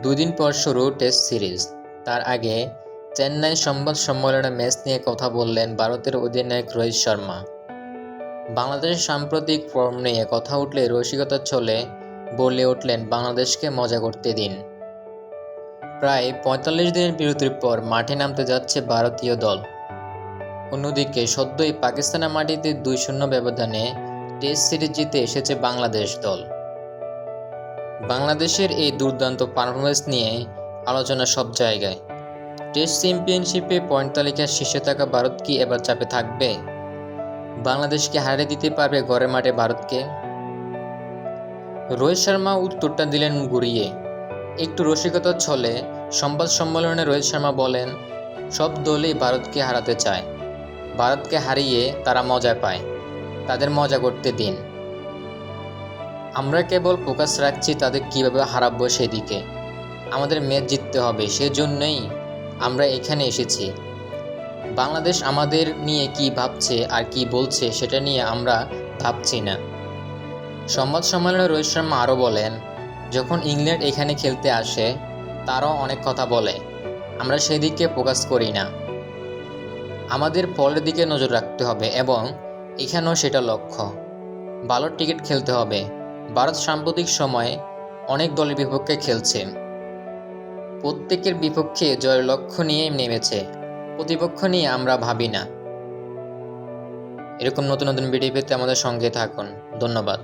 দুদিন পর শুরু টেস্ট সিরিজ। তার আগে চেন্নাই সংবাদ সম্মেলনে ম্যাচ নিয়ে কথা বললেন ভারতের অধিনায়ক রোহিত শর্মা। বাংলাদেশের সাম্প্রতিক ফর্ম নিয়ে কথা উঠলে রসিকতা চলে বলে উঠলেন, বাংলাদেশকে মজা করতে দিন। প্রায় পঁয়তাল্লিশ দিনের বিরতির পর মাঠে নামতে যাচ্ছে ভারতীয় দল। অন্যদিকে সদ্যই পাকিস্তানের মাটিতে দুই শূন্য ব্যবধানে টেস্ট সিরিজ জিতে এসেছে বাংলাদেশ দল। বাংলাদেশের এই দুর্দান্ত পারফরমেন্স নিয়ে আলোচনা সব জায়গায়। টেস্ট চ্যাম্পিয়নশিপে পয়েন্ট তালিকার শীর্ষে থাকা ভারত কি এবার চাপে থাকবে? বাংলাদেশকে হারিয়ে দিতে পারবে ঘরে মাঠে ভারতকে? রোহিত শর্মা উত্তরটা দিলেন ঘুরিয়ে। একটু রসিকতার ছলে সংবাদ সম্মেলনে রোহিত শর্মা বলেন, সব দলই ভারতকে হারাতে চায়। ভারতকে হারিয়ে তারা মজা পায়। তাদের মজা করতে দিন। আমরা কেবল ফোকাস রাখছি তাদের কীভাবে হারাবো সেদিকে। আমাদের ম্যাচ জিততে হবে, সেজন্যই আমরা এখানে এসেছি। বাংলাদেশ আমাদের নিয়ে কি ভাবছে আর কি বলছে সেটা নিয়ে আমরা ভাবছি না। সংবাদ সম্মেলনে রোহিত শর্মা আরও বলেন, যখন ইংল্যান্ড এখানে খেলতে আসে, তারাও অনেক কথা বলে। আমরা সেদিকে ফোকাস করি না। আমাদের ফলের দিকে নজর রাখতে হবে এবং এখানেও সেটা লক্ষ্য। ভালো টিকিট খেলতে হবে। ভারত সাম্প্রতিক সময়ে অনেক দলের বিপক্ষে খেলছে। প্রত্যেকের বিপক্ষে জয়ের লক্ষ্য নিয়ে নেমেছে। প্রতিপক্ষ নিয়ে আমরা ভাবি না। এরকম নতুন নতুন ভিডিও পেতে আমাদের সঙ্গে থাকুন। ধন্যবাদ।